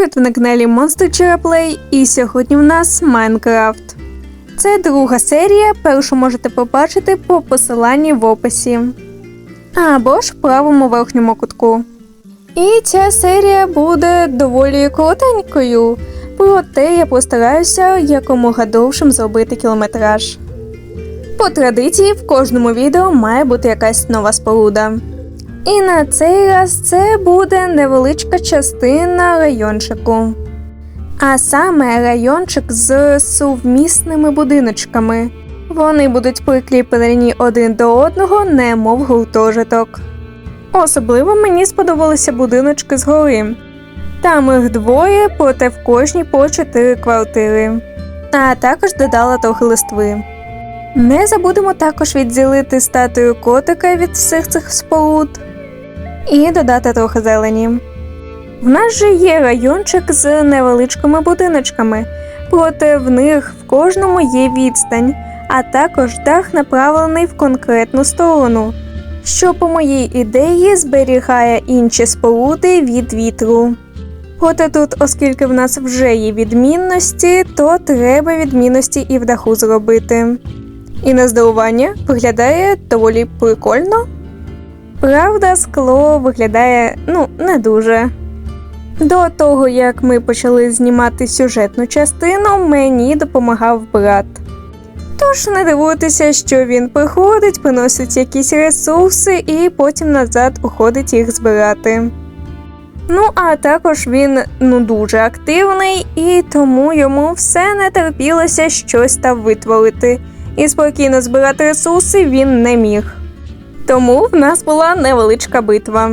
привіт ви на каналі Monster Play і сьогодні в нас Майнкрафт. Це друга серія, першу можете побачити по посиланні в описі. Або ж в правому верхньому кутку. І ця серія буде доволі коротенькою, проте я постараюся якомога довшим зробити кілометраж. По традиції в кожному відео має бути якась нова споруда. І на цей раз це буде невеличка частина райончику. А саме райончик з сувмісними будиночками. Вони будуть прикліплені один до одного, немов гуртожиток. Особливо мені сподобалися будиночки згори. Там їх двоє, проте в кожній по чотири квартири. А також додала трохи листви. Не забудемо також відділити статую котика від всіх цих споруд і додати трохи зелені. В нас же є райончик з невеличкими будиночками, проте в них в кожному є відстань, а також дах направлений в конкретну сторону, що, по моїй ідеї, зберігає інші споруди від вітру. Проте тут, оскільки в нас вже є відмінності, то треба відмінності і в даху зробити. І на здивування виглядає доволі прикольно. Правда, скло виглядає ну не дуже. До того, як ми почали знімати сюжетну частину, мені допомагав брат. Тож не дивуйтеся, що він приходить, приносить якісь ресурси і потім назад уходить їх збирати. Ну, а також він ну дуже активний, і тому йому все не терпілося щось там витворити, і спокійно збирати ресурси він не міг. Тому в нас була невеличка битва.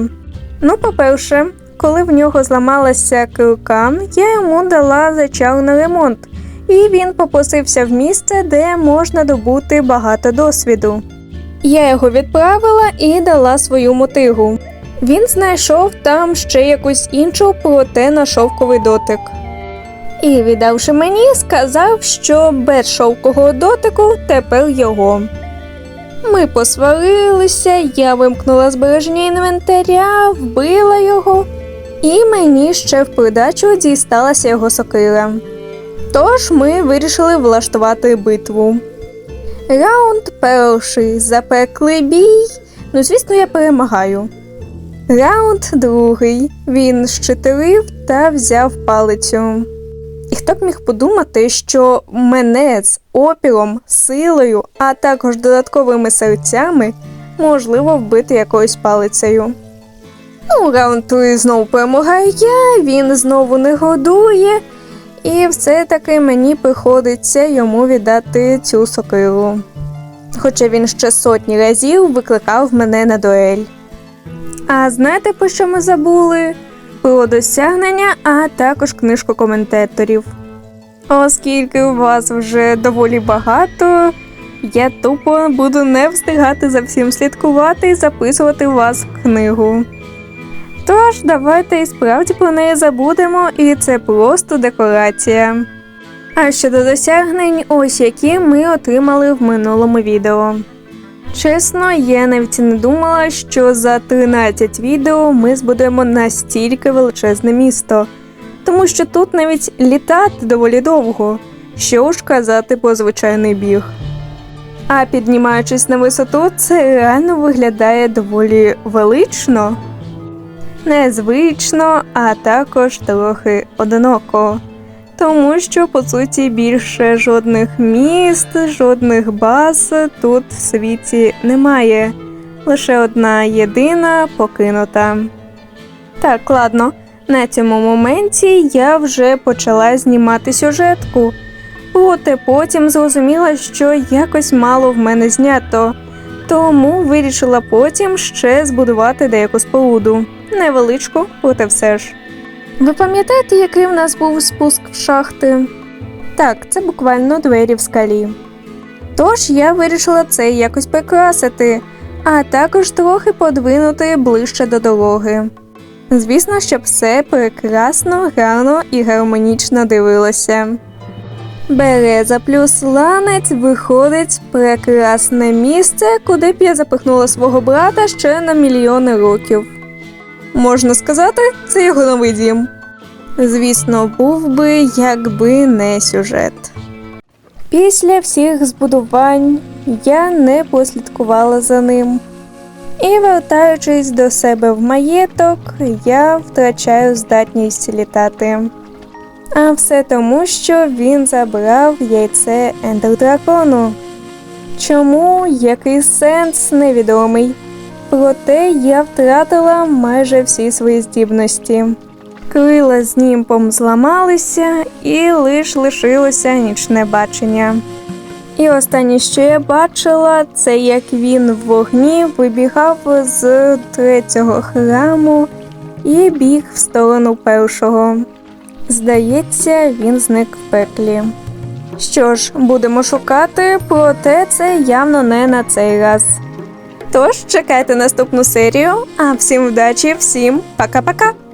Ну, по-перше, коли в нього зламалася килка, я йому дала зачал на ремонт, і він попросився в місце, де можна добути багато досвіду. Я його відправила і дала свою мотигу. Він знайшов там ще якусь іншу, проте на шовковий дотик. І, віддавши мені, сказав, що без шовкового дотику тепер його. Ми посварилися, я вимкнула збереження інвентаря, вбила його, і мені ще в придачу дісталася його сокира. Тож ми вирішили влаштувати битву. Раунд перший запеклий бій. Ну, звісно, я перемагаю. Раунд другий. Він щитирив та взяв палицю. Хто б міг подумати, що мене з опіром, силою, а також додатковими серцями можливо вбити якоюсь палицею. Ну, раунд 3 знову перемагаю я, він знову не годує, і все-таки мені приходиться йому віддати цю сокиру. Хоча він ще сотні разів викликав мене на дуель. А знаєте, про що ми забули? Про досягнення, а також книжку коментаторів. Оскільки у вас вже доволі багато, я тупо буду не встигати за всім слідкувати і записувати вас в книгу. Тож, давайте і справді про неї забудемо, і це просто декорація. А щодо досягнень, ось які ми отримали в минулому відео. Чесно, я навіть не думала, що за 13 відео ми збудуємо настільки величезне місто, тому що тут навіть літати доволі довго, що ж казати про звичайний біг. А піднімаючись на висоту, це реально виглядає доволі велично, незвично, а також трохи одиноко. Тому що, по суті, більше жодних міст, жодних баз тут в світі немає. Лише одна єдина покинута. Так, ладно, на цьому моменті я вже почала знімати сюжетку. Проте потім зрозуміла, що якось мало в мене знято, тому вирішила потім ще збудувати деяку споруду. Невеличку, проте все ж. Ви пам'ятаєте, який в нас був спуск в шахти? Так, це буквально двері в скалі. Тож я вирішила це якось прикрасити, а також трохи подвинути ближче до дороги. Звісно, щоб все прекрасно, гарно і гармонічно дивилося. Береза плюс ланець виходить прекрасне місце, куди б я запихнула свого брата ще на мільйони років. Можна сказати, це його новий дім. Звісно, був би, якби не сюжет. Після всіх збудувань я не послідкувала за ним. І вертаючись до себе в маєток, я втрачаю здатність літати. А все тому, що він забрав яйце ендердракону. Чому який сенс невідомий. Проте я втратила майже всі свої здібності. Крила з німпом зламалися, і лиш лишилося нічне бачення. І останнє, що я бачила, це як він в вогні вибігав з третього храму і біг в сторону першого. Здається, він зник в пеклі. Що ж, будемо шукати, проте це явно не на цей раз. Тож чекайте наступну серію, а всім удачі, всім пока-пока!